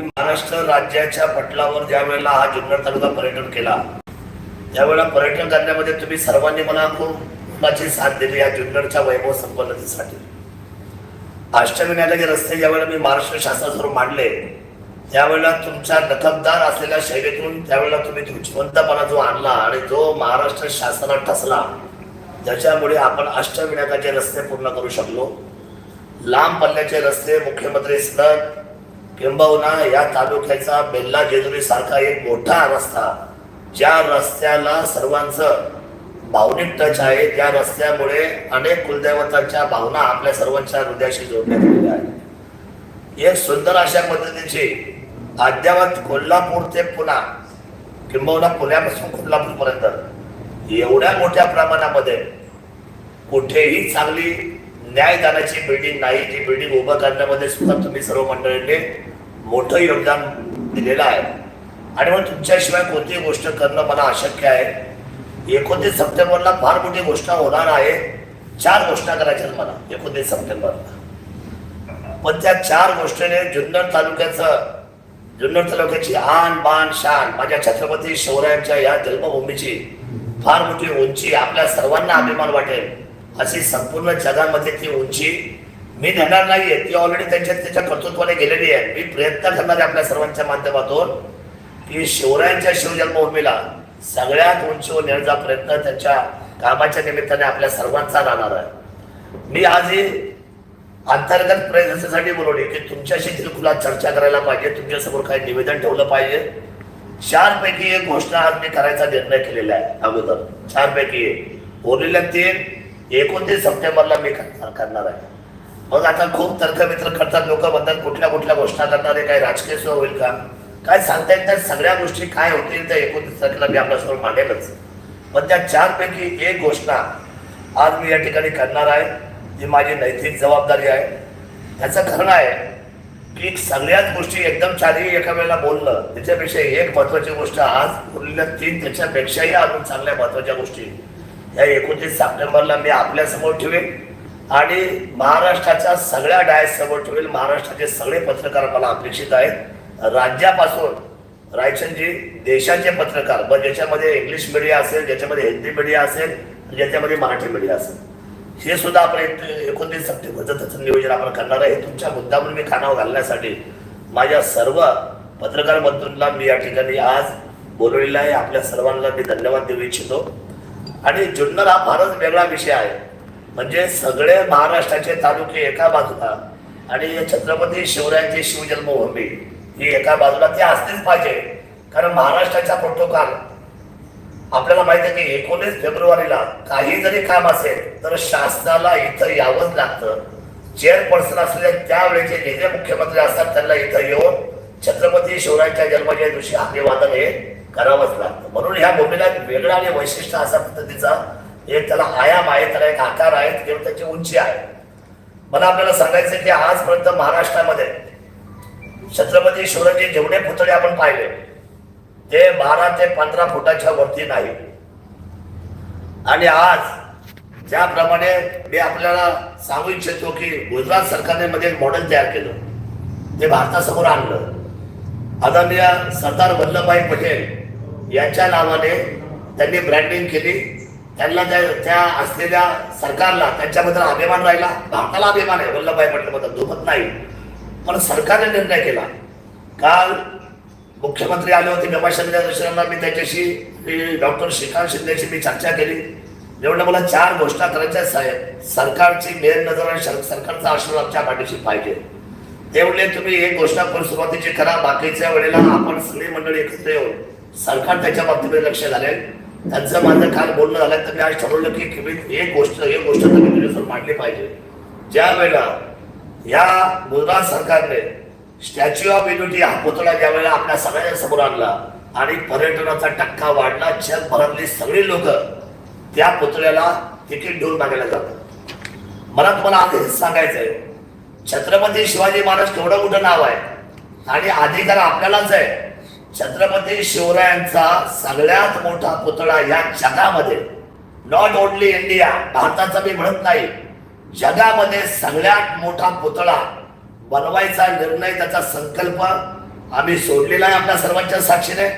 महाराष्ट्र राज्याच्या पटलावर ज्या वेळेला हा जुन्नर तालुका पर्यटन केला त्यावेळेला पर्यटन करण्यामध्ये तुम्ही सर्वांनी मला खूप मोलाची साथ दिली या जुन्नरच्या वैभव संपन्नतेसाठी. अष्टविनायकाचे रस्ते ज्यावेळेला मी महाराष्ट्र शासनासमोर मांडले त्यावेळेला तुमच्या नकबदार असलेल्या शैलीतून त्यावेळेला तुम्ही जिवंतपणा जो आणला आणि जो महाराष्ट्र शासनात ठसला त्याच्यामुळे आपण अष्टविनायकाचे रस्ते पूर्ण करू शकलो. लांब पल्ल्याचे रस्ते मुख्यमंत्री सडक किंबहुना या तालुक्याचा बेल्ला जेजुरी सारखा एक मोठा रस्ता. ज्या रस्त्याला सर्वांचं भावनिक टच आहे त्या रस्त्यामुळे अनेक कुलदैवतांच्या भावना आपल्या सर्वांच्या हृदयाशी जोडल्या आलेल्या आहेत. एक सुंदर अशा पद्धतीची अद्यावत कोल्हापूर ते पुणा किंबहुना पुण्यापासून कोल्हापूरपर्यंत एवढ्या मोठ्या प्रमाणामध्ये कुठेही चांगली न्यायदानाची बिल्डिंग नाही जी बिल्डिंग उभं करण्यामध्ये सुद्धा तुम्ही सर्व मंडळींनी मोठं योगदान दिलेलं आहे. आणि मग तुमच्याशिवाय कोणतीही गोष्ट करणं मला अशक्य आहे. एकोणतीस सप्टेंबरला फार मोठी घोषणा होणार आहे. चार घोषणा करायच्या मला एकोणतीस सप्टेंबरला. पण त्या चार गोष्टीने जुन्नर तालुक्याचं जुन्नर तालुक्याची आन बान शान माझ्या छत्रपती शिवरायांच्या या जन्मभूमीची फार मोठी उंची आपल्या सर्वांना अभिमान वाटेल. अशी संपूर्ण जगामध्ये ती उंची मी नेणार नाहीये. ती ऑलरेडी त्यांच्या त्याच्या कर्तृत्वाने गेलेली आहे. मी प्रयत्न करणार आहे आपल्या सर्वांच्या माध्यमातून की शिवरायांच्या शिवजन्मभूमीला सगळ्यात उंचीवर नेण्याचा प्रयत्न त्यांच्या कामाच्या निमित्ताने आपल्या सर्वांचा राहणार आहे. मी आज ही अंतर्गत प्रयत्नासाठी बोलवली की तुमच्याशी दिलखुला चर्चा करायला पाहिजे. तुमच्यासमोर काही निवेदन ठेवलं पाहिजे. चारपैकी एक घोषणा आज मी करायचा निर्णय केलेला आहे अगोदर. चारपैकी एक. उरलेल्या तीन एकोणतीस सप्टेंबरला मी करणार करणार आहे. मग आता खूप तर्कमित्र करतात लोक म्हणतात कुठल्या कुठल्या घोषणा करणारे काही राजकीय सुरू होईल का? काय सांगता येत नाही सगळ्या गोष्टी काय होतील त्या एकोणतीस तारखेला मी आपल्यासमोर मांडेलच. पण त्या चारपैकी एक घोषणा आज मी या ठिकाणी करणार आहे जी माझी नैतिक जबाबदारी आहे. त्याचं कारण आहे की सगळ्याच गोष्टी एकदम चारही एका वेळेला बोललं त्याच्यापेक्षा एक महत्त्वाची गोष्ट आज उरलेल्या तीन त्याच्यापेक्षाही अजून चांगल्या महत्त्वाच्या गोष्टी या एकोणतीस सप्टेंबरला मी आपल्यासमोर ठेवेन. आणि महाराष्ट्राच्या सगळ्या डायस समोर ठेवेल. महाराष्ट्राचे सगळे पत्रकार मला अपेक्षित आहेत. राज्यापासून रायचंदजी देशाचे पत्रकार मग ज्याच्यामध्ये इंग्लिश मीडिया असेल ज्याच्यामध्ये हिंदी मीडिया असेल ज्याच्यामध्ये मराठी मीडिया असेल हे सुद्धा आपण एकोणतीस सप्टेंबरचं त्याचं नियोजन आपण करणार आहे. हे तुमच्या मुद्दामून मी कानावर घालण्यासाठी माझ्या सर्व पत्रकार बंधूंना मी या ठिकाणी आज बोलवलेला आहे. आपल्या सर्वांना मी धन्यवाद देऊ इच्छितो. आणि जुन्नर हा फारच वेगळा विषय आहे. म्हणजे सगळे महाराष्ट्राचे तालुके एका बाजूला आणि छत्रपती शिवरायांची शिवजन्मभूमी ही एका बाजूला ती असलीच पाहिजे. कारण महाराष्ट्राचा प्रोटोकॉल आपल्याला माहिती आहे की एकोणीस फेब्रुवारीला काही जरी काम असेल तर शासनाला इथं यावंच लागतं. चेअरपर्सन असलेले त्यावेळेचे जे जे मुख्यमंत्री असतात त्यांना इथं येऊन छत्रपती शिवरायांच्या जन्माच्या दिवशी अभिवादन हे करावंच लागतं. म्हणून ह्या भूमीला एक वेगळा आणि वैशिष्ट्य असा पद्धतीचा एक त्याला आयाम आहे त्याला एक आकार आहे किंवा त्याची उंची आहे. मला आपल्याला सांगायचं की आजपर्यंत महाराष्ट्रामध्ये छत्रपती शिवराजी जेवढे पुतळे आपण पाहिले ते बारा ते पंधरा फुटाच्या वरती नाही. आणि आज ज्याप्रमाणे मी आपल्याला सांगू इच्छितो की गुजरात सरकारने मध्ये मॉडेल तयार केलं. ते भारतासमोर आणलं. आदरणीय सरदार वल्लभभाई पटेल यांच्या नावाने त्यांनी ब्रँडिंग केली. त्यांना त्या त्या असलेल्या सरकारला त्यांच्याबद्दल अभिमान राहिला. भारताला अभिमान आहे वल्लभभाई पटेलबद्दल. दुखत नाही. पण सरकारने निर्णय केला. काल मुख्यमंत्री आले होते गमाशनच्या दर्शनाला मी त्याच्याशी डॉक्टर श्रीकांत शिंदेशी मी चर्चा केली. एवढं मला चार घोषणा करायच्या साहेब सरकारची मेन नजर आणि सरकारचा आशीर्वाद आमच्या पाठीशी पाहिजे. तेवढे तुम्ही एक घोषणा करून सुरुवातीची करा. बाकीच्या वेळेला आपण सगळी मंडळी एकत्र येऊन सरकार त्याच्या बाबतीमध्ये लक्ष घालेल. त्यांचं माझं काल बोलणं झालं तर मी आज ठरवलं की मी एक गोष्ट एक गोष्ट तुम्ही तुझ्यासमोर मांडली पाहिजे. ज्या वेळेला या गुजरात सरकारने स्टॅच्यू ऑफ युनिटी हा पुतळा ज्या वेळेला आपल्या सगळ्यांच्या समोर आणला आणि पर्यटनाचा टक्का वाढला जगभरातली सगळी लोक त्या पुतळ्याला तिकीट घेऊन मागायला जातात. मला तुम्हाला आज हेच सांगायचंय. छत्रपती शिवाजी महाराज केवढं मोठं नाव आहे. आणि अधिकार आपल्यालाच आहे. छत्रपती शिवरायांचा सगळ्यात मोठा पुतळा या जगामध्ये. नॉट ओनली इंडिया भारताचा मी म्हणत नाही. जगामध्ये सगळ्यात मोठा पुतळा बनवायचा निर्णय त्याचा संकल्प आम्ही सोडलेला आहे आपल्या सर्वांच्या साक्षीने.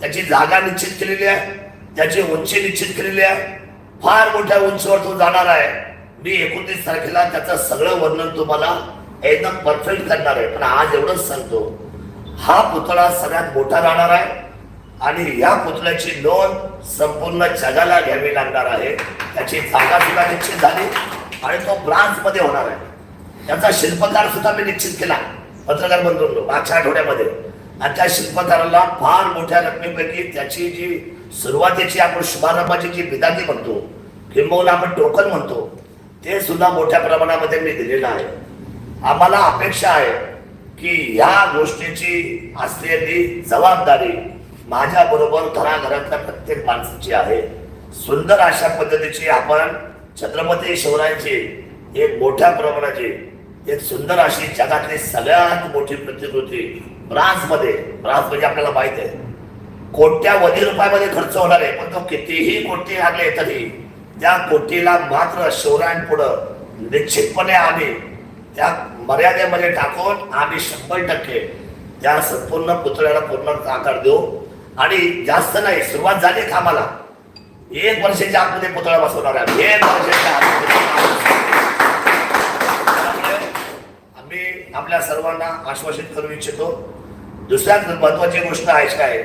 त्याची जागा निश्चित केलेली आहे. त्याची उंची निश्चित केलेली आहे. फार मोठ्या उंचीवर तो जाणार आहे. मी एकोणतीस तारखेला त्याचं सगळं वर्णन तुम्हाला एकदम परफेक्ट करणार आहे. पण आज एवढंच सांगतो. हा पुतळा सगळ्यात मोठा राहणार आहे आणि या पुतळ्याची नोंद संपूर्ण जगाला घ्यावी लागणार आहे. त्याची जागा सुद्धा निश्चित झाली आणि तो ब्रांच मध्ये होणार आहे. त्याचा शिल्पकार सुद्धा मी निश्चित केला पत्रकार बंधूंनो मागच्या आठवड्यामध्ये. आणि त्या शिल्पकाराला फार मोठ्या रकमेपैकी त्याची जी सुरुवातीची आपण शुभारंभाची जी विदाती म्हणतो किंबहुना आपण टोकन म्हणतो ते सुद्धा मोठ्या प्रमाणामध्ये मी दिलेलं आहे. आम्हाला अपेक्षा आहे की या गोष्टीची असलेली जबाबदारी माझ्या बरोबर घराघरातल्या प्रत्येक माणसाची आहे. सुंदर अशा पद्धतीची आपण छत्रपती शिवरायांची एक मोठ्या प्रमाणाची एक सुंदर अशी जगातली सगळ्यात मोठी प्रतिकृती फ्रान्समध्ये फ्रान्स म्हणजे आपल्याला माहीत आहे. कोट्यावधी रुपयामध्ये खर्च होणार आहे पण तो कितीही कोटी लागले तरी त्या कोटीला मात्र शिवरायांपुढं निश्चितपणे आम्ही त्या मर्यादेमध्ये टाकून आम्ही शंभर टक्के त्या संपूर्ण पुतळ्याला पूर्ण आकार देऊ. आणि जास्त नाही सुरुवात झाली कामाला. एक वर्षाच्या आतमध्ये पुतळा बसवणार आहे एक वर्षाच्या आतमध्ये आम्ही आपल्या सर्वांना आश्वासित करू इच्छितो. दुसऱ्यात महत्वाची गोष्ट आहे काय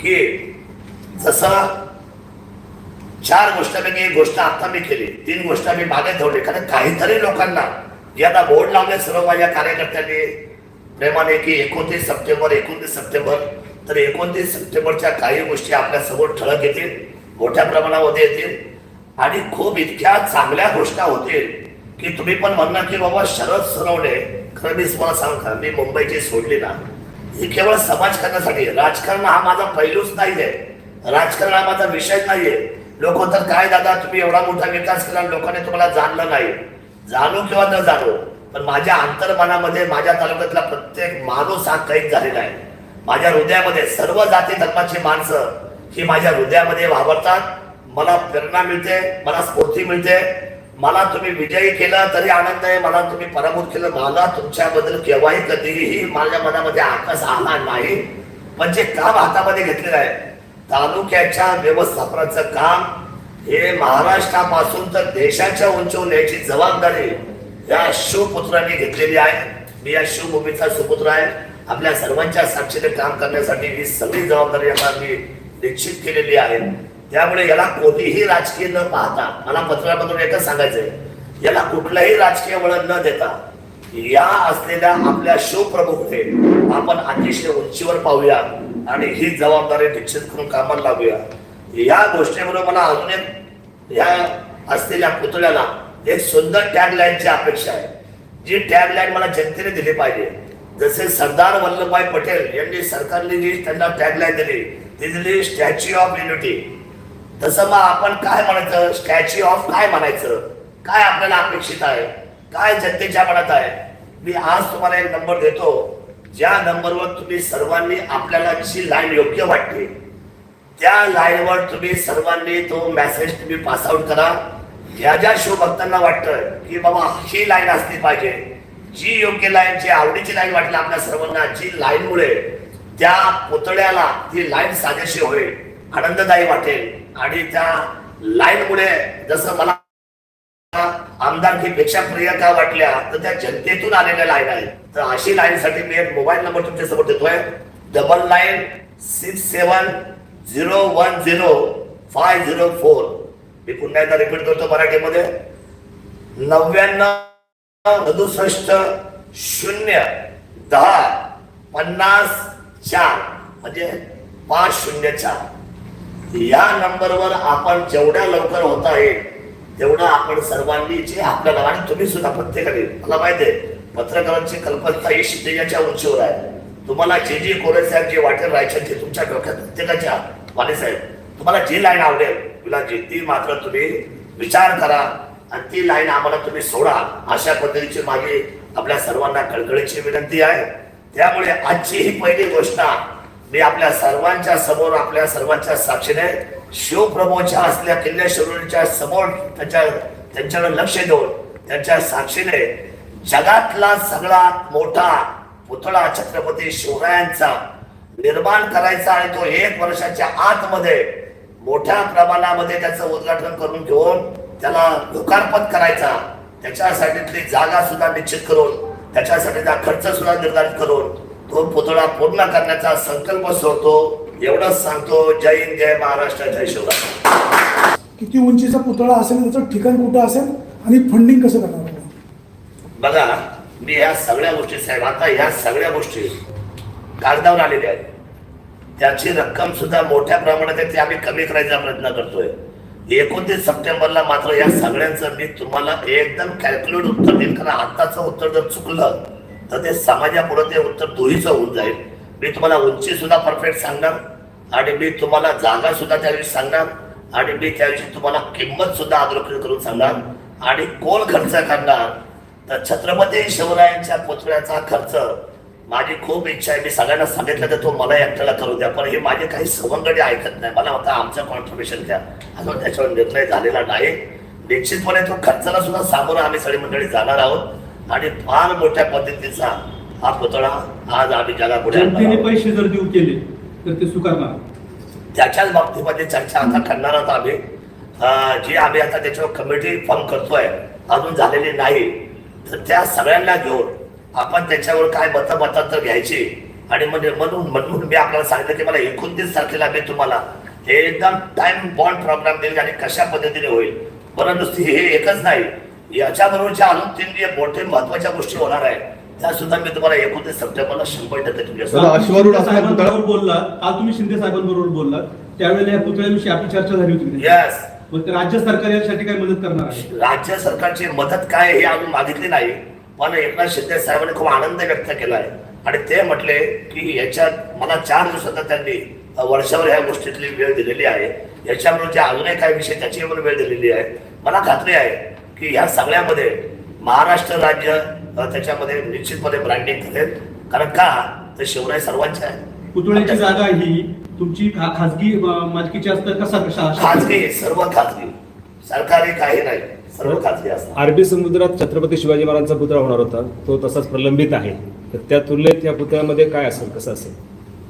की जसं चार गोष्टांपैकी एक गोष्ट आता मी केली तीन गोष्ट मी मागे ठेवली कारण काहीतरी लोकांना जे आता बोर्ड लावले सर्व माझ्या कार्यकर्त्यांनी प्रेमाने की एकोणतीस सप्टेंबर एकोणतीस सप्टेंबर तर एकोणतीस सप्टेंबरच्या काही गोष्टी आपल्यासमोर ठळक येतील मोठ्या प्रमाणामध्ये येतील. आणि खूप इतक्या चांगल्या घोषणा होतील की तुम्ही पण म्हणणार की बाबा शरद सरवणे खरं मी तुम्हाला सांग का मी मुंबईची सोडली ना. ही केवळ समाजकारणासाठी राजकारण हा माझा पैलूच नाही आहे राजकारण हा माझा विषय नाही आहे लोक तर काय दादा तुम्ही एवढा मोठा विकास केला लोकांनी तुम्हाला जाणलं नाही. जाणू किंवा न जाणू पण माझ्या अंतर्मनामध्ये माझ्या तालुक्यातला प्रत्येक माणूस हा कैद झालेला आहे. माझ्या हृदयामध्ये सर्व जाती धर्माची माणसं ही माझ्या हृदयामध्ये वावरतात. मला प्रेरणा मिळते मला स्फूर्ती मिळते. मला तुम्ही विजयी केलं तरी आनंद आहे मला तुम्ही पराभूत केलं मला तुमच्याबद्दल केव्हाही कधीही माझ्या मनामध्ये आकाश आला नाही. पण जे काम हातामध्ये घेतलेलं आहे तालुक्याच्या व्यवस्थापनाचं काम हे महाराष्ट्रापासून तर देशाच्या उंचीवर न्यायची जबाबदारी या शिवपुत्रांनी घेतलेली आहे. मी या शिवभूमीचा सुपुत्र आहे. आपल्या सर्वांच्या साक्षीने काम करण्यासाठी ही सगळी जबाबदारी आता मी निश्चित केलेली आहे. त्यामुळे याला कोणीही राजकीय न पाहता मला पत्रामधून एकच सांगायचंय याला कुठलंही राजकीय वळण न देता या असलेल्या आपल्या शिवप्रमुखने आपण अतिशय उंचीवर पाहूया आणि ही जबाबदारी निश्चित करून कामाला लावूया. या गोष्टीमुळे मला अजून एक ह्या असलेल्या पुतळ्याला एक सुंदर टॅगलाईनची अपेक्षा आहे. जी टॅगलाईन मला जनतेने दिली पाहिजे. जसे सरदार वल्लभभाई पटेल यांनी सरकारने जी त्यांना टॅगलाईन दिली ती दिली स्टॅच्यू ऑफ युनिटी तसं मग आपण काय म्हणायचं? स्टॅच्यू ऑफ काय म्हणायचं? काय आपल्याला अपेक्षित आहे? काय जनतेच्या मनात आहे? मी आज तुम्हाला एक नंबर देतो. ज्या नंबरवर तुम्ही सर्वांनी आपल्याला जी लाईन योग्य वाटते त्या लाईनवर तुम्ही सर्वांनी तो मेसेज तुम्ही पास आउट करा. ज्या ज्या शिवभक्तांना वाटतं की बाबा ही लाईन असली पाहिजे जी योग्य लाईन जी आवडीची लाईन वाटली आपल्या सर्वांना जी लाईनमुळे त्या पुतळ्याला ती लाईन साजेशी होईल आनंददायी वाटेल. आणि त्या लाईनमुळे जसं मला आमदारकीपेक्षा प्रिय का वाटल्या तर त्या जनतेतून आलेल्या लाईन आहेत. तर अशी लाईनसाठी मी एक मोबाईल नंबर तुमच्यासमोर देतोय. Double nine six seven zero one zero five zero four मी पुन्हा एकदा रिपीट करतो मराठीमध्ये. नव्याण्णव सदुसष्ट शून्य दहा पन्नास चार म्हणजे पाच शून्य चार. या नंबरवर आपण जेवढ्या लवकर होता येईल तेवढं आपण सर्वांनी जे आपल्याला आणि तुम्ही सुद्धा प्रत्येकाने मला माहिती आहे पत्रकारांची कल्पना ही शितेच्या उंचीवर आहे. तुम्हाला जे जे कोरे साहेब जे वाटेल राहायचे ते तुमच्या डोक्यात प्रत्येकाच्या वाले साहेब तुम्हाला जी लाईन आवडेल तुला जी ती मात्र तुम्ही विचार करा आणि ती लाईन आम्हाला तुम्ही सोडा. अशा पद्धतीची माझी आपल्या सर्वांना कळकळीची विनंती आहे. त्यामुळे आजची ही पहिली गोष्ट मी आपल्या सर्वांच्या समोर आपल्या सर्वांच्या साक्षीने शिवप्रभूच्या असल्या किल्ल्या शिवरीच्या समोर त्यांच्या त्यांच्याकडे लक्ष देऊन त्यांच्या साक्षीने जगातला सगळ्यात मोठा पुतळा छत्रपती शिवरायांचा निर्माण करायचा आणि तो एक वर्षाच्या आतमध्ये मोठ्या प्रमाणामध्ये त्याचं उद्घाटन करून घेऊन त्याला लोकार्पण करायचा. त्याच्यासाठीतली जागा सुद्धा निश्चित करून त्याच्यासाठीचा खर्च सुद्धा निर्धारित करून तो पुतळा पूर्ण करण्याचा संकल्प सोडतो. एवढंच सांगतो जय हिंद जय महाराष्ट्र जय शिवराय. किती उंचीचा पुतळा असेल त्याचं ठिकाण कुठं असेल आणि फंडिंग कसं करणार? बघा मी ह्या सगळ्या गोष्टी साहेब आता ह्या सगळ्या गोष्टी कागदावर आलेल्या आहेत. त्याची रक्कम सुद्धा मोठ्या प्रमाणात आहे ती आम्ही कमी करायचा प्रयत्न करतोय. एकोणतीस सप्टेंबरला मात्र या सगळ्यांचं मी तुम्हाला एकदम कॅल्क्युलेट उत्तर देईल कारण आत्ताचं उत्तर जर चुकलं तर ते समाजापुढे ते उत्तर दोहीचं होऊन जाईल. मी तुम्हाला उंची सुद्धा परफेक्ट सांगणार आणि मी तुम्हाला जागा सुद्धा त्यावेळी सांगणार आणि मी त्याविषयी तुम्हाला किंमत सुद्धा अधोरेखित करून सांगणार आणि कोण खर्च करणार तर छत्रपती शिवरायांच्या पुतळ्याचा खर्च माझी खूप इच्छा आहे. मी सगळ्यांना सांगितलं तर तो मला एकट्याला करू द्या. पण हे माझे काही सवंगडी ऐकत नाही. मला वाटतं आमचं कॉन्ट्रीब्युशन द्या अजून त्याच्यावर निर्णय झालेला नाही. निश्चितपणे तो खर्चाला सुद्धा सामोरं आम्ही सगळी मंडळी जाणार आहोत. आणि फार मोठ्या पद्धतीचा हा पुतळा आज आम्ही जगापुढे. पैसे जर देऊ केले तर ते स्वीकारणार त्याच्याच बाबतीमध्ये चर्चा आता करणार आहोत आम्ही. जी आम्ही आता त्याच्यावर कमिटी फॉर्म करतोय अजून झालेली नाही. तर त्या सगळ्यांना घेऊन आपण त्याच्यावर काय मत मतांतर घ्यायची? आणि म्हणजे म्हणून म्हणून मी आपल्याला सांगितलं की मला एकोणतीस तारखेला मी तुम्हाला हे एकदम टाइम बॉन्ड प्रोग्राम देईल आणि कशा पद्धतीने होईल. बरं नुसती हे एकच नाही. याच्याबरोबरच्या अजून तीन जे मोठे महत्त्वाच्या गोष्टी होणार आहेत त्या सुद्धा मी तुम्हाला एकोणतीस सप्टेंबरला शंभर टक्के तुमच्या बोलला. काल तुम्ही शिंदे साहेबांबरोबर बोलला त्यावेळेला या पुतळ्याविषयी आपली चर्चा झाली होती? येस मग राज्य सरकार यासाठी काय मदत करणार आहे? राज्य सरकारची मदत काय हे आम्ही मागितली नाही पण एकनाथ शिंदे साहेबांनी खूप आनंद व्यक्त केला आहे. आणि ते म्हटले की याच्यात मला चार दिवसात त्यांनी वर्षावर वर्षभर ह्या गोष्टीतली वेळ दिलेली आहे. याच्याबरोबर अजूनही काही विषय त्याची पण वेळ दिलेली आहे. मला खात्री आहे की ह्या सगळ्यामध्ये महाराष्ट्र राज्य त्याच्यामध्ये निश्चितपणे ब्रँडिंग करेल. कारण का? तर शिवराय सर्वांचे आहे पुतळ्याची जागा ही तुमची खा- खाजगी अं, मालकीची असतं कसा कशा खाजगी सर्व खाजगी. सरकारी काही नाही सर्व खाजगी असतात. अरबी समुद्रात छत्रपती शिवाजी महाराजांचा पुतळा होणार होता. तो तसाच प्रलंबित आहे. तर त्या तुलनेत या पुतळ्यामध्ये काय असेल कसं असेल?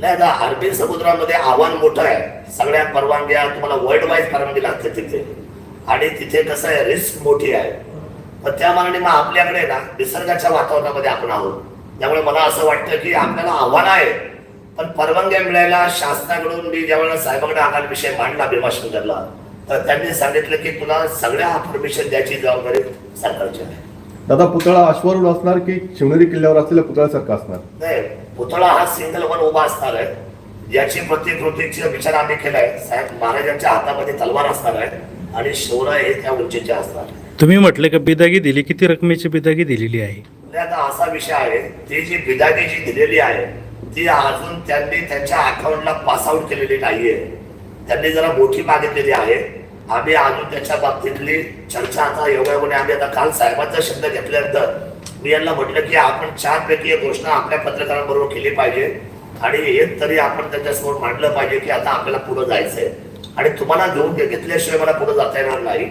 नाही आता अरबी समुद्रामध्ये आव्हान मोठं आहे. सगळ्या परवानग्या तुम्हाला वर्ल्ड वाईज परवानगी लागते तिथे. आणि तिथे कसं आहे रिस्क मोठी आहे. पण त्या मानाने मग आपल्याकडे ना निसर्गाच्या वातावरणामध्ये आपण आहोत. त्यामुळे मला असं वाटतं की आपल्याला आव्हान आहे. पण परवानग्या मिळायला शासनाकडून मी ज्यावेळेला साहेबांकडे हा विषय मांडला भीमाशंकरला तर त्यांनी सांगितलं की तुला सगळ्या परमिशन द्यायची जबाबदारी सरकारची आहे. दादा पुतळा अश्वारूढ असणार की शिवनेरी किल्ल्यावर असलेल्या पुतळ्यासारखा असणार? नाही पुतळा हा सिंगल वन उभा असणार आहे. याची प्रतिकृतीचा विचार आम्ही केलाय. साहेब महाराजांच्या हातामध्ये तलवार असणार आहे आणि शिवराय हे त्या उंचीचे असणार तुम्ही म्हटले का बिदागी दिली? किती रकमेची बिदागी दिलेली आहे? म्हणजे आता असा विषय आहे. ती जी बिदागी जी दिलेली आहे ती अजून त्यांनी त्यांच्या अकाउंटला पासआउट केलेली नाहीये. त्यांनी जरा मोठी मागितलेली आहे. आम्ही अजून त्याच्या बाबतीतली चर्चा आता योगायोगाने आम्ही आता काल साहेबांचा शब्द घेतल्यानंतर मी यांना म्हटलं की आपण चार पैकी एक घोषणा आपल्या पत्रकारांबरोबर केली पाहिजे. आणि एक तरी आपण त्याच्यासमोर मांडलं पाहिजे की आता आपल्याला पुढे जायचंय. आणि तुम्हाला घेऊन घेतल्याशिवाय मला पुढे जाता येणार नाही.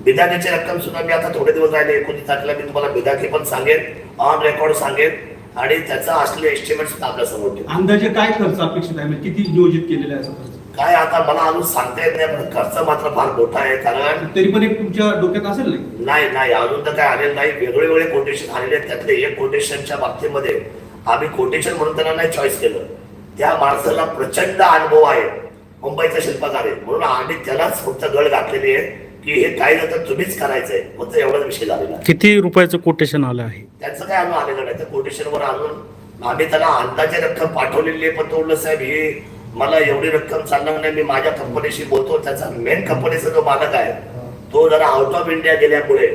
बिदाकीची रक्कम सुद्धा मी आता थोडे दिवस राहिले एकोणीस तारखेला मी तुम्हाला बिदाकी पण सांगेन ऑन रेकॉर्ड सांगेन. आणि त्याचा असलेले एस्टिमेट सुद्धा आपल्यासमोर. अंदाजे काय खर्च अपेक्षित आहे? म्हणजे किती नियोजित केलेला आहे असा खर्च? काय आता मला अजून सांगता येत नाही पण खर्च मात्र फार मोठा आहे कारण तरी पण एक तुमच्या डोक्यात असेल नाही? नाही नाही अजून तर काय आलेलं नाही. वेगळे वेगळे कोटेशन आलेले आहेत. त्यातले एक कोटेशनच्या बाबतीमध्ये आम्ही कोटेशन म्हणून त्यांना नाही चॉईस केलं. त्या माणसाला प्रचंड अनुभव आहे. मुंबईचा शिल्पकार आहे. म्हणून आम्ही त्यालाच फक्त गळ घातलेली आहे. की हे काय तर तुम्हीच करायचंय फक्त एवढाच विषय झालेला आहे. किती रुपयाचं कोटेशन आलं आहे? त्याचं काय अजून आलेलं नाही. त्या कोटेशनवर अजून आम्ही त्याला अंदाजे रक्कम पाठवलेली आहे. पण तो म्हणलं साहेब ही मला एवढी रक्कम चालणार नाही. मी माझ्या कंपनीशी बोलतो. त्याचा मेन कंपनीचा जो मालक आहे तो जरा आउट ऑफ इंडिया गेल्यामुळे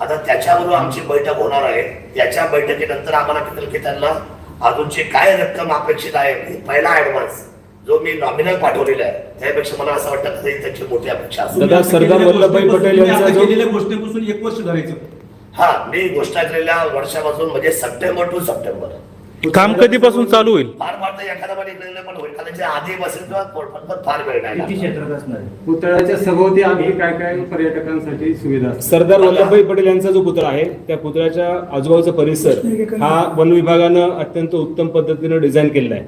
आता त्याच्याबरोबर आमची बैठक होणार आहे. त्याच्या बैठकीनंतर आम्हाला कळेल की त्यांना अजूनची काय रक्कम अपेक्षित आहे पहिला ऍडव्हान्स जो मी नॉमिनल पाठवलेला आहे त्यापेक्षा मला असं वाटतं की त्याची मोठी अपेक्षा दादा, सरदार वल्लभभाई गोष्टीपासून- पटेल यांचा जो- केलेल्या गोष्टीपासून एक वर्ष धरायचं हा मी घोषणा केलेल्या वर्षापासून म्हणजे सप्टेंबर टू सप्टेंबर. काम कधीपासून चालू होईल? फार फार तर एखादा पण इकडे पण होईल कारण त्याच्या आधी बसेल किंवा पण पण फार वेळ नाही किती लागणार. क्षेत्रात असणार आहे? पुतळ्याच्या सभोवती आणखी काय काय पर्यटकांसाठी सुविधा असतात. सरदार वल्लभभाई पटेल यांचा जो पुतळा आहे त्या पुतळ्याच्या आजूबाजूचा परिसर हा वन विभागानं अत्यंत उत्तम पद्धतीनं डिझाईन केलेला आहे.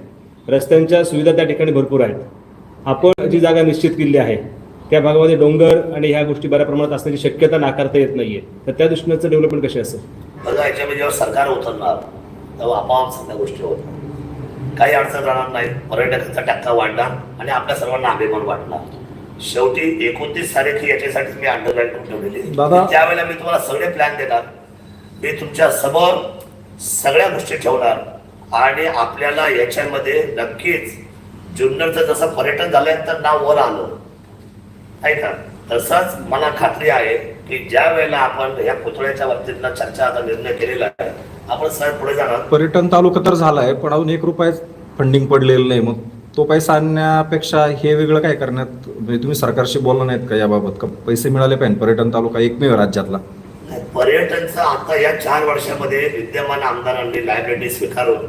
रस्त्यांच्या सुविधा त्या ठिकाणी भरपूर आहेत. आपण जी जागा निश्चित केली आहे त्या भागामध्ये डोंगर आणि ह्या गोष्टी बऱ्या प्रमाणात असण्याची शक्यता नाकारता येत नाहीये. तर त्या दृष्टीनं डेव्हलपमेंट कशी असेल? बघा याच्यामध्ये जेव्हा सरकार उतरणार तेव्हा आपोआप सगळ्या गोष्टी होतात. काही अडचण राहणार नाही पर्यटकांचा टक्का वाढणार आणि आपल्या सर्वांना अभिमान वाढणार शेवटी एकोणतीस तारीख ही याच्यासाठी मी अंडरलाईन करून ठेवलेली त्यावेळेला मी तुम्हाला सगळे प्लॅन देणार. मी तुमच्यासमोर सगळ्या गोष्टी ठेवणार. आणि आपल्याला याच्यामध्ये नक्कीच जुन्नरचं जसं पर्यटन झाल्यानंतर नाव वर आलं. आहे का? तसंच मला खात्री आहे की ज्या वेळेला आपण या पुतळ्याच्या बाबतीतला चर्चा आता निर्णय केलेला आहे आपण सर पुढे जाणार. पर्यटन तालुका तर झालाय पण अजून एक रुपये फंडिंग पडलेलं नाही. मग तो पैसा आणण्यापेक्षा हे वेगळं काय करण्यात म्हणजे तुम्ही सरकारशी बोलला नाहीत का याबाबत? का पैसे मिळाले पाहिजे पर्यटन तालुका एकमेव राज्यातला? पर्यटनचं आता या चार वर्षामध्ये विद्यमान आमदारांनी लायब्ररी स्वीकारून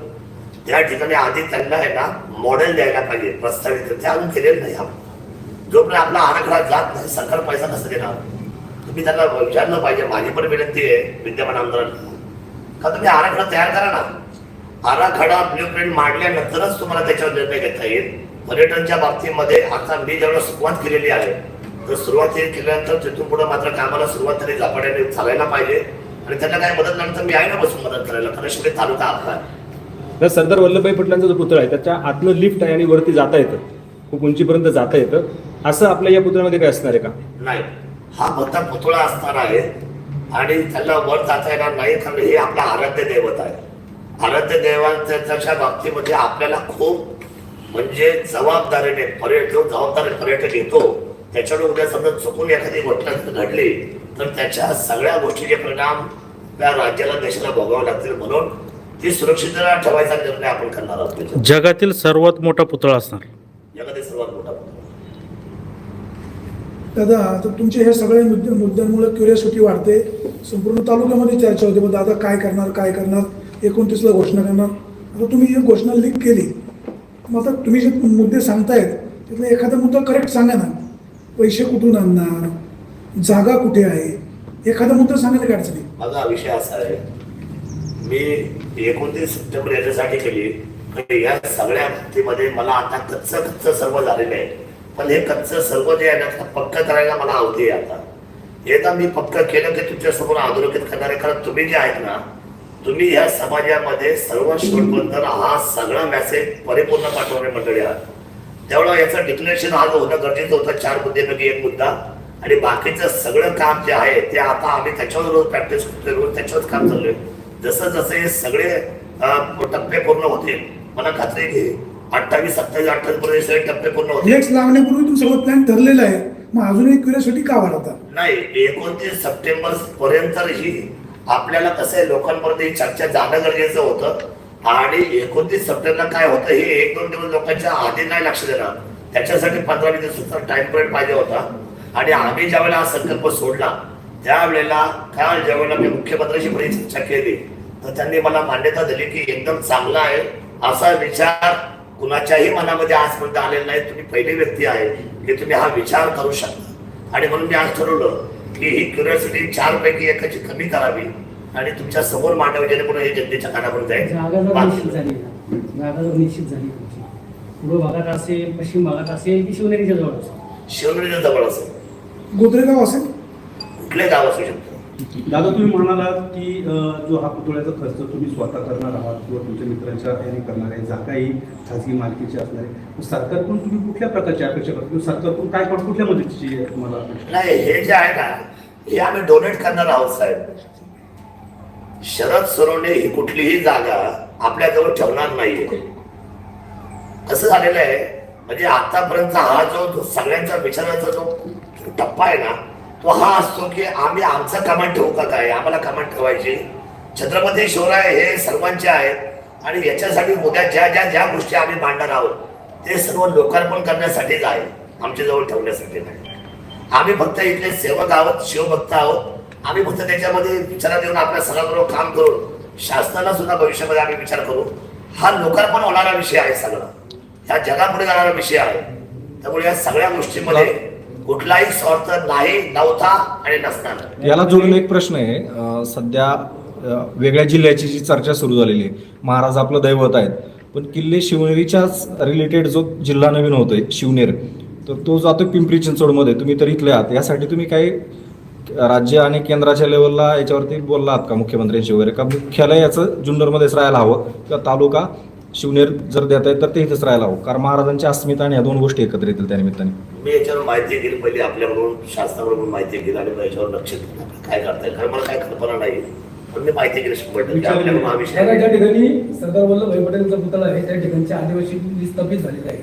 त्या ठिकाणी आधी त्यांना आहे ना मॉडेल द्यायला पाहिजे प्रस्तावित ते अजून केलेलं नाही आपण जोपर्यंत आपला आराखडा जात नाही सरकार पैसा कसं देणार. तुम्ही त्यांना विचारलं पाहिजे. माझी पण विनंती आहे विद्यमान आमदारांना. का तुम्ही आराखडा तयार करा ना. आराखडा ब्ल्यू प्रिंट मांडल्यानंतरच तुम्हाला त्याच्यावर निर्णय घेता येईल. पर्यटनच्या बाबतीमध्ये आता मी जेवढं सुरुवात केलेली आहे तर सुरुवात केल्यानंतर तिथून पुढे मात्र कामाला सुरुवात तरी झपाट्याने चालायला पाहिजे. आणि त्यांना काय मदत लागली तर मी आहे ना बसून मदत करायला. कारण शेवटी तालुका आपला आहे तर सरदार वल्लभभाई पटेलांचा जो पुतळा आहे त्याच्या आतलं लिफ्ट आहे आणि वरती जाता येतं. खूप उंचीपर्यंत जाता येतं. असं आपल्या या पुतळ्यामध्ये काय असणार आहे का? नाही. हा भक्ता पुतळा असणार आहे आणि त्याला वर जाता येणार नाही कारण हे आपला आराध्य दैवत आहे. आराध्य देवांच्या बाबतीमध्ये आपल्याला खूप म्हणजे जबाबदारीने पर्यटक जो जबाबदारी पर्यटक येतो. त्याच्याकडे उद्या समजा चुकून एखादी घटना घडली तर त्याच्या सगळ्या गोष्टीचे परिणाम त्या राज्याला देशाला भोगावे लागतील म्हणून ती सुरक्षितता ठेवायचा निर्णय आपण करणार आहोत त्याच्यात. जगातील सर्वात मोठा पुतळा असणार. जगातील सर्वात मोठा. दादा आता तुमचे हे सगळे मुद्दे मुद्द्यांमुळे क्युरियोसिटी वाढते. संपूर्ण तालुक्यामध्ये चर्चा होते मग दादा काय करणार काय करणार एकोणतीसला घोषणा करणार. आता तुम्ही ही घोषणा लीक केली. मग आता तुम्ही जे मुद्दे सांगतायत त्यातला एखादा मुद्दा करेक्ट सांगा ना. पैसे कुठून आणणार? जागा कुठे आहे? एखादा मुद्दा सांगायला काय अडचण आहे? माझा विषय असा आहे मी एकोणतीस सप्टेंबर याच्यासाठी केली. की या सगळ्या बाबतीमध्ये मला आता कच्च कच्च सर्व झालेलं आहे. पण हे कच्च सर्व जे आहे ना पक्क करायला मला आवडते आता. एकदा मी पक्क केलं की तुमच्यासमोर अधोरेखित करणार. आहे कारण तुम्ही जे आहेत ना तुम्ही या समाजामध्ये सर्व शेवटबंधन हा सगळा मेसेज परिपूर्ण पाठवणे मंडळी आहात. त्यामुळे याचं डिक्लेरेशन आज होणं गरजेचं होतं. चार मुद्द्यांपैकी एक मुद्दा. आणि बाकीचं सगळं काम जे आहे ते आता आम्ही त्याच्यावर रोज प्रॅक्टिस करतोय. रोज त्याच्यावर काम आहे जसं जसं सगळे टप्पे पूर्ण होतील मला खात्री की अठ्ठावीस सत्तावीस अठ्ठावीस पर्यंत सगळे टप्पे पूर्ण होतील. फ्लेक्स लावण्यापूर्वी तुमचं सगळं प्लॅन ठरलेलं आहे मग अजूनही क्युरियोसिटी का वाढवता नाही एकोणतीस सप्टेंबर पर्यंत ही आपल्याला कसं आहे लोकांपर्यंत ही चर्चा जाणं गरजेचं होतं. आणि एकोणतीस सप्टेंबरला काय होतं हे एक दोन दिवस लोकांच्या आधी नाही लक्ष देणार. त्याच्यासाठी पंधरा वीस दिवसाचा टाइम पिरियड पाहिजे होता. आणि आम्ही ज्यावेळेला हा संकल्प सोडला त्यावेळेला काल ज्यावेळेला मी मुख्यमंत्र्यांशी बरी चर्चा केली तर त्यांनी मला मान्यता दिली की एकदम चांगला आहे. असा विचार कुणाच्याही मनामध्ये आजपर्यंत आलेला नाही. तुम्ही पहिली व्यक्ती आहे की तुम्ही हा विचार करू शकता. आणि म्हणून मी आज ठरवलं की ही क्युरियोसिटी चार पैकी एकाची कमी करावी आणि तुमच्यासमोर मांडावी जेणेकरून हे जनतेच्या जर जाईल पूर्व भागात असेल पश्चिम भागात असेल की शिवनेरीच्या जवळ असेल? शिवनेरीच्या जवळ असेल. गोदरेगाव असेल? कुठले गाव असू शकतो? दादा तुम्ही म्हणालात की जो हा पुतळ्याचा खर्च तुम्ही स्वतः करणार आहात किंवा तुमच्या मित्रांच्या याने करणार आहे जागाही खाजगी मालकीची असणार आहे सरकारकडून तुम्ही कुठल्या प्रकारची अपेक्षा करता किंवा सरकारकडून काय कुठल्या मदतीची तुम्हाला नाही हे जे आहे ना हे आम्ही डोनेट करणार आहोत साहेब. शरद सोनवणे ही कुठलीही जागा आपल्याजवळ ठेवणार नाहीये. कसं झालेलं आहे. म्हणजे आतापर्यंतचा हा जो जो सगळ्यांचा विचाराचा जो टप्पा आहे ना तो हा असतो की आम्ही आमचं कमांड ठोकत आहे. आम्हाला कमांड ठेवायची. छत्रपती शिवराय हे सर्वांचे आहेत. आणि याच्यासाठी उद्या ज्या ज्या ज्या गोष्टी आम्ही मांडणार आहोत ते सर्व लोकार्पण करण्यासाठीच आहे. आमच्याजवळ ठेवण्यासाठी नाही. आम्ही फक्त इथले सेवक आहोत शिवभक्त आहोत. आम्ही फक्त त्याच्यामध्ये विचारात येऊन आपल्या सगळ्यांबरोबर काम करून शासनाला सुद्धा भविष्यामध्ये आम्ही विचार करू. हा लोकार्पण होणारा विषय आहे सगळा. ह्या जगापुढे जाणारा विषय आहे. त्यामुळे या सगळ्या गोष्टीमध्ये कुठलाही स्वार्थ नाही नव्हता आणि नसणार. याला जोडून एक प्रश्न आहे अं, सध्या अं, वेगळ्या जिल्ह्याची जी चर्चा सुरू झालेली आहे महाराज आपलं दैवत आहेत पण किल्ले शिवनेरीच्याच रिलेटेड जो जिल्हा नवीन होतोय शिवनेर तर तो जातो पिंपरी चिंचवडमध्ये. तुम्ही तर इथले आहात यासाठी तुम्ही काही राज्य आणि केंद्राच्या लेवलला याच्यावरती बोलला आहात का मुख्यमंत्र्यांशी वगैरे? का मुख्यालय याचं जुन्नरमध्येच राहायला हवं किंवा तालुका शिवनेर जर देत आहे तर ते इथेच राहायला हवं. कारण महाराजांची अस्मिता आणि या दोन गोष्टी एकत्र येतील त्या निमित्ताने. मी याच्यावर माहिती घेईल पहिली आपल्याकडून शासनाकडून माहिती घेईल आणि मग याच्यावर लक्ष देईल. काय करताय? कारण मला काय कल्पना नाही. पण मी माहिती घेईल शंभर टक्के आपल्याकडून हा विषय त्या ज्या ठिकाणी सरदार वल्लभभाई पटेलचा पुतळा आहे त्या ठिकाणचे आदिवासी विस्थापित झालेले आहे.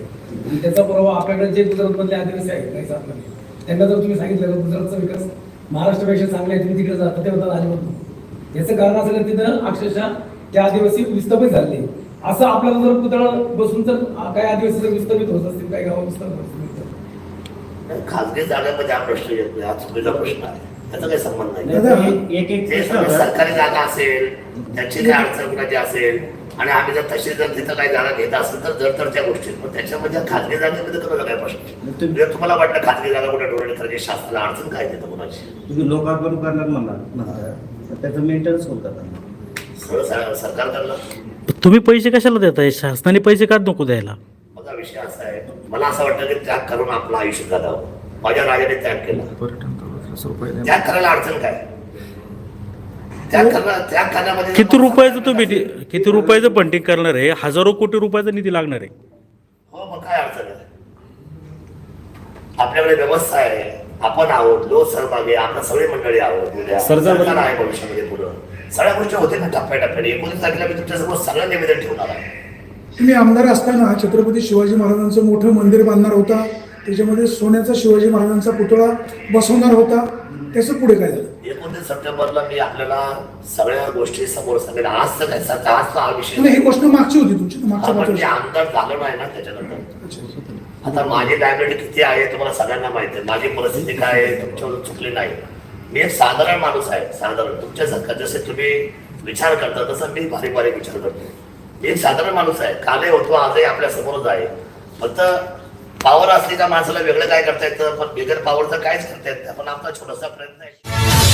आणि त्याचा पुरावा आपल्याकडे जे गुजरातमधले आदिवासी आहेत काही सातमध्ये त्यांना जर तुम्ही सांगितलं का गुजरातचा विकास महाराष्ट्रापेक्षा चांगला आहे तुम्ही तिकडे जाता ते होतात अजिबात नाही याचं कारण असं की तिथं अक्षरशः त्या आदिवासी विस्थापित झाले असं आपल्याला जर पुतळा बसून जर काही आदिवासी जर विस्थापित होत असतील काही गाव विस्थापित होत असतील खाजगी जागेमध्ये हा प्रश्न येत नाही. हा चुकीचा प्रश्न आहे. त्याचा काही संबंध नाही. होता. सरकारी जागा असेल त्याची काय अडचण कुणाची असेल आणि आम्ही जर तशी जर तिथं काही जागा घेत असेल तर जर तर त्या गोष्टी. पण त्याच्यामध्ये खाजगी जागेमध्ये करायला काय प्रश्न. जर तुम्हाला वाटलं खाजगी जागा कुठे डोळे करायची शासनाला अडचण काय देतं कुणाची? तुम्ही लोकार्पण करणार तर त्याचं मेंटेनन्स कोण करणार? सगळं स- सरकार करणार तुम्ही पैसे कशाला देताय शासनाने पैसे का नको द्यायला? माझा विषय असा आहे मला असं वाटतं की त्याग करून आपलं आयुष्य जगावं. माझ्या राजाने त्याग केला. पर्यटन. त्याग करायला अडचण काय? त्याग करणं त्याग करण्यामध्ये किती रुपयाचं तुम्ही डि- किती रुपयाचं फंडिंग करणार आहे? हजारो कोटी रुपयाचा निधी लागणार आहे. हो मग काय अडचण आहे? आपल्याकडे व्यवस्था आहे. आपण आहोत. लोक सहभागी आहे, आपण सगळी मंडळी आहोत. उद्या सरकार- सरकार आहे भविष्यामध्ये पुढं. सगळ्या गोष्टी होते ना टप्प्याटप्प्याने एकोणीस तारखेला मी तुमच्यासमोर सगळं निवेदन ठेवणार आहे. तुम्ही आमदार असताना छत्रपती शिवाजी महाराजांचं मोठं मंदिर बांधणार होता. त्याच्यामध्ये सोन्याचा शिवाजी महाराजांचा पुतळा बसवणार होता. त्याचं पुढे काय झालं? एकोणतीस सप्टेंबरला मी आपल्याला सगळ्या गोष्टी समोर सांगेन. आज तर काय सध्या आज तर हा विषय नाही, ही. गोष्ट मागची होती तुमची. मागच्या पाच आपण जे आमदार झालो नाही ना त्याच्यानंतर. आता माझी लायबिलिटी किती आहे तुम्हाला सगळ्यांना माहिती आहे. माझी परिस्थिती काय आहे तुमच्यावर चुकली नाही. मी एक साधारण माणूस आहे साधारण. तुमच्यासारखा जसे तुम्ही विचार करता तसं मी बारीक बारीक विचार करतो. मी एक साधारण माणूस आहे. कालही होतो आजही आपल्या समोरच आहे. फक्त पावर असली का माणसाला वेगळं काय करता येतं? पण बिगर पावरचं काहीच करता येत नाही. पण आपला छोटासा प्रयत्न आहे.